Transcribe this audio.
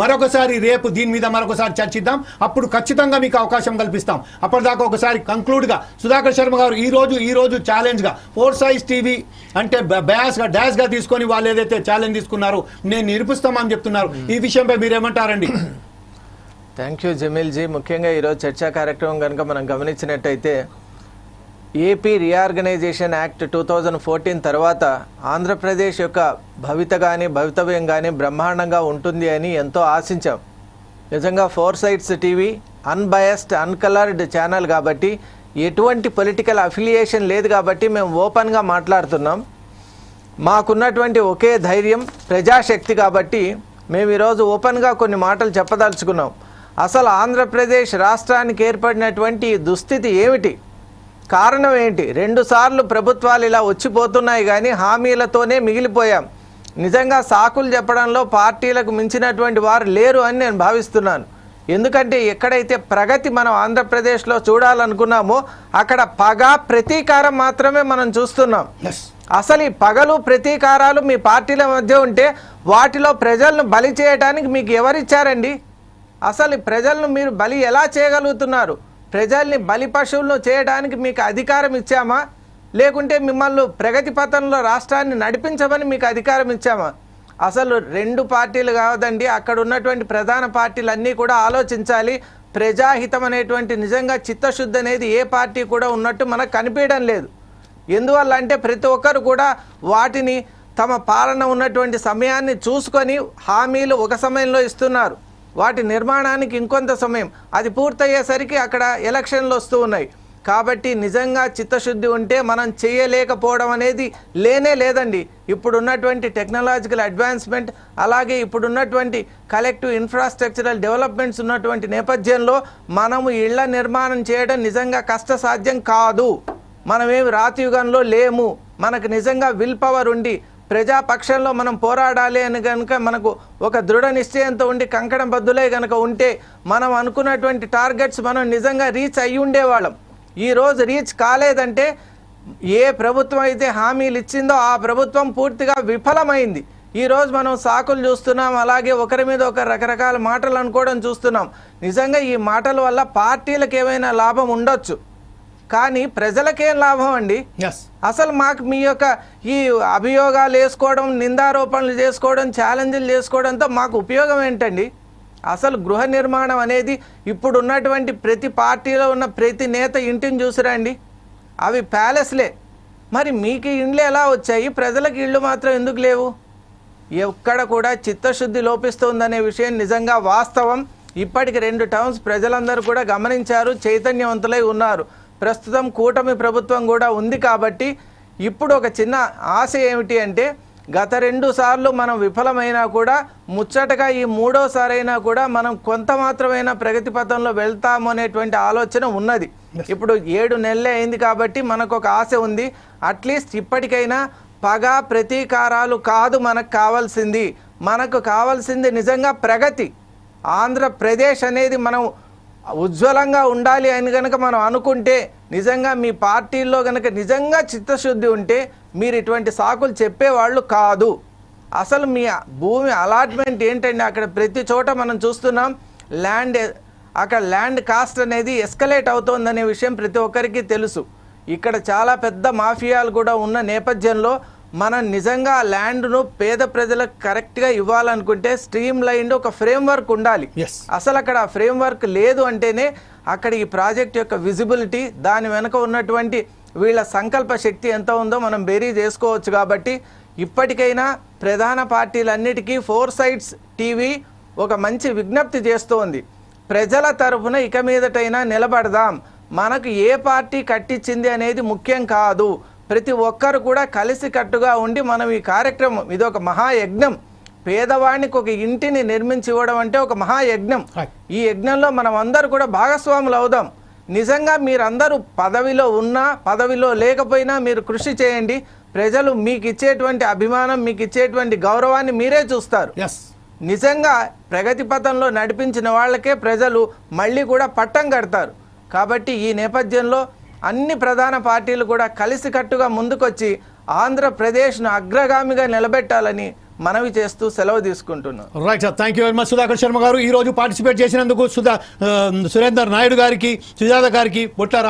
మరొకసారి రేపు దీని మీద మరొకసారి చర్చిద్దాం. అప్పుడు ఖచ్చితంగా మీకు అవకాశం కల్పిస్తాం. అప్పటిదాకా ఒకసారి కంక్లూడ్గా సుధాకర్ శర్మ గారు ఈ రోజు ఈ రోజు ఛాలెంజ్గా ఫోర్ సైజ్ టీవీ అంటే బ్యాస్గా డాష్గా తీసుకొని వాళ్ళు ఏదైతే ఛాలెంజ్ తీసుకున్నారో నేను నిరూపిస్తామని చెప్తున్నారు. ఈ విషయంపై మీరేమంటారండి? థ్యాంక్ యూ జమీల్ జీ ముఖ్యంగా ఈరోజు చర్చా కార్యక్రమం కనుక మనం గమనించినట్టయితే AP reorganisation act two thousand fourteen తర్వాత ఆంధ్రప్రదేశ్ యొక్క భవిత కానీ భవితవ్యం కానీ బ్రహ్మాండంగా ఉంటుంది అని ఎంతో ఆశించాం. నిజంగా four sides TV unbiased uncoloured channel కాబట్టి ఎటువంటి పొలిటికల్ అఫిలియేషన్ లేదు కాబట్టి మేము ఓపెన్గా మాట్లాడుతున్నాం. మాకున్నటువంటి ఒకే ధైర్యం ప్రజాశక్తి కాబట్టి మేము ఈరోజు ఓపెన్గా కొన్ని మాటలు చెప్పదలుచుకున్నాం. అసలు ఆంధ్రప్రదేశ్ రాష్ట్రానికి ఏర్పడినటువంటి దుస్థితి ఏమిటి? కారణం ఏంటి? రెండుసార్లు ప్రభుత్వాలు ఇలా వచ్చిపోతున్నాయి కానీ హామీలతోనే మిగిలిపోయాం. నిజంగా సాకులు చెప్పడంలో పార్టీలకు మించినటువంటి వారు లేరు అని నేను భావిస్తున్నాను. ఎందుకంటే ఎక్కడైతే ప్రగతి మనం ఆంధ్రప్రదేశ్లో చూడాలనుకున్నామో అక్కడ పగ ప్రతీకారం మాత్రమే మనం చూస్తున్నాం. అసలు ఈ పగలు ప్రతీకారాలు మీ పార్టీల మధ్య ఉంటే వాటిలో ప్రజలను బలి చేయడానికి మీకు ఎవరిచ్చారండి? అసలు ప్రజలను మీరు బలి ఎలా చేయగలుగుతున్నారు? ప్రజల్ని బలి పశువులను చేయడానికి మీకు అధికారం ఇచ్చామా? లేకుంటే మిమ్మల్ని ప్రగతి పథంలో రాష్ట్రాన్ని నడిపించమని మీకు అధికారం ఇచ్చామా? అసలు రెండు పార్టీలు కావదండి అక్కడ ఉన్నటువంటి ప్రధాన పార్టీలు అన్నీ కూడా ఆలోచించాలి. ప్రజాహితం అనేటువంటి నిజంగా చిత్తశుద్ధి అనేది ఏ పార్టీ కూడా ఉన్నట్టు మనకు కనిపించడం లేదు. ఎందువల్ల అంటే ప్రతి ఒక్కరు కూడా వాటిని తమ పాలన ఉన్నటువంటి సమయాన్ని చూసుకొని హామీలు ఒక సమయంలో ఇస్తున్నారు. వాటి నిర్మాణానికి ఇంకొంత సమయం. అది పూర్తయ్యేసరికి అక్కడ ఎలక్షన్లు వస్తూ ఉన్నాయి. కాబట్టి నిజంగా చిత్తశుద్ధి ఉంటే మనం చేయలేకపోవడం అనేది లేనే లేదండి. ఇప్పుడున్నటువంటి టెక్నాలజికల్ అడ్వాన్స్మెంట్ అలాగే ఇప్పుడున్నటువంటి కలెక్టివ్ ఇన్ఫ్రాస్ట్రక్చరల్ డెవలప్మెంట్స్ ఉన్నటువంటి నేపథ్యంలో మనము ఇళ్ళ నిర్మాణం చేయడం నిజంగా కష్టసాధ్యం కాదు. మనమేమి రాతియుగంలో లేము. మనకు నిజంగా విల్ పవర్ ఉండి ప్రజాపక్షంలో మనం పోరాడాలి అని కనుక మనకు ఒక దృఢ నిశ్చయంతో ఉండి కంకణం బద్దులే కనుక ఉంటే మనం అనుకున్నటువంటి టార్గెట్స్ మనం నిజంగా రీచ్ అయ్యి ఉండేవాళ్ళం. ఈరోజు రీచ్ కాలేదంటే ఏ ప్రభుత్వం అయితే హామీలు ఇచ్చిందో ఆ ప్రభుత్వం పూర్తిగా విఫలమైంది. ఈరోజు మనం సాకులు చూస్తున్నాం అలాగే ఒకరి మీద ఒక రకరకాల మాటలు అనుకోవడం చూస్తున్నాం. నిజంగా ఈ మాటల వల్ల పార్టీలకు ఏమైనా లాభం ఉండొచ్చు? కానీ ప్రజలకేం లాభం అండి? ఎస్ అసలు మాకు మీ యొక్క ఈ అభియోగాలు వేసుకోవడం నిందారోపణలు చేసుకోవడం ఛాలెంజ్లు చేసుకోవడంతో మాకు ఉపయోగం ఏంటండి? అసలు గృహ నిర్మాణం అనేది ఇప్పుడు ఉన్నటువంటి ప్రతి పార్టీలో ఉన్న ప్రతి నేత ఇంటిని చూసిరండి అవి ప్యాలెస్లే. మరి మీకు ఇండ్లు ఎలా వచ్చాయి? ప్రజలకు ఇళ్ళు మాత్రం ఎందుకు లేవు? ఎక్కడ కూడా చిత్తశుద్ధి లోపిస్తోందనే విషయం నిజంగా వాస్తవం. ఇప్పటికి రెండు టర్మ్స్ ప్రజలందరూ కూడా గమనించారు చైతన్యవంతులై ఉన్నారు. ప్రస్తుతం కూటమి ప్రభుత్వం కూడా ఉంది కాబట్టి ఇప్పుడు ఒక చిన్న ఆశ ఏమిటి అంటే గత రెండు సార్లు మనం విఫలమైనా కూడా ముచ్చటగా ఈ మూడోసారైనా కూడా మనం కొంత మాత్రమైనా ప్రగతి పథంలో వెళ్తాము అనేటువంటి ఆలోచన ఉన్నది. ఇప్పుడు ఏడు నెలలే అయింది కాబట్టి మనకు ఒక ఆశ ఉంది. అట్లీస్ట్ ఇప్పటికైనా పగ ప్రతీకారాలు కాదు మనకు కావాల్సింది. మనకు కావాల్సింది నిజంగా ప్రగతి. ఆంధ్రప్రదేశ్ అనేది మనం ఉజ్వలంగా ఉండాలి అని కనుక మనం అనుకుంటే నిజంగా మీ పార్టీల్లో కనుక నిజంగా చిత్తశుద్ధి ఉంటే మీరు ఇటువంటి సాకులు చెప్పేవాళ్ళు కాదు. అసలు మీ భూమి అలాట్మెంట్ ఏంటండి? అక్కడ ప్రతి చోట మనం చూస్తున్నాం ల్యాండ్ అక్కడ ల్యాండ్ కాస్ట్ అనేది ఎస్కలేట్ అవుతోందనే విషయం ప్రతి ఒక్కరికి తెలుసు. ఇక్కడ చాలా పెద్ద మాఫియాలు కూడా ఉన్న నేపథ్యంలో మనం నిజంగా ల్యాండ్ను పేద ప్రజలకు కరెక్ట్గా ఇవ్వాలనుకుంటే స్ట్రీమ్ లైన్ ఒక ఫ్రేమ్ వర్క్ ఉండాలి. అసలు అక్కడ ఆ ఫ్రేమ్ వర్క్ లేదు అంటేనే అక్కడ ఈ ప్రాజెక్ట్ యొక్క విజిబిలిటీ దాని వెనుక ఉన్నటువంటి వీళ్ళ సంకల్ప శక్తి ఎంత ఉందో మనం బేరీ చేసుకోవచ్చు కాబట్టి ఇప్పటికైనా ప్రధాన పార్టీలన్నిటికీ ఫోర్ సైడ్స్ టీవీ ఒక మంచి విజ్ఞప్తి చేస్తోంది. ప్రజల తరఫున ఇక మీదటైనా నిలబడదాం. మనకు ఏ పార్టీ కట్టించింది అనేది ముఖ్యం కాదు. ప్రతి ఒక్కరు కూడా కలిసి కట్టుగా ఉండి మనం ఈ కార్యక్రమం ఇది ఒక మహాయజ్ఞం. పేదవాడికి ఒక ఇంటిని నిర్మించి ఇవ్వడం అంటే ఒక మహాయజ్ఞం. ఈ యజ్ఞంలో మనం అందరూ కూడా భాగస్వాములు అవుదాం. నిజంగా మీరందరూ పదవిలో ఉన్నా పదవిలో లేకపోయినా మీరు కృషి చేయండి. ప్రజలు మీకు ఇచ్చేటువంటి అభిమానం మీకు ఇచ్చేటువంటి గౌరవాన్ని మీరే చూస్తారు. నిజంగా ప్రగతి పథంలో నడిపించిన వాళ్ళకే ప్రజలు మళ్ళీ కూడా పట్టం కడతారు. కాబట్టి ఈ నేపథ్యంలో అన్ని ప్రధాన పార్టీలు కూడా కలిసికట్టుగా ముందుకొచ్చి ఆంధ్రప్రదేశ్ను అగ్రగామిగా నిలబెట్టాలని మనవి చేస్తూ సెలవు తీసుకుంటున్నాను right sir thank you very much Sudhakar Sharma garu. ఈ రోజు పార్టిసిపేట్ చేసినందుకు సుధా సురేందర్ నాయుడు గారికి సుజాత గారికి బొట్ల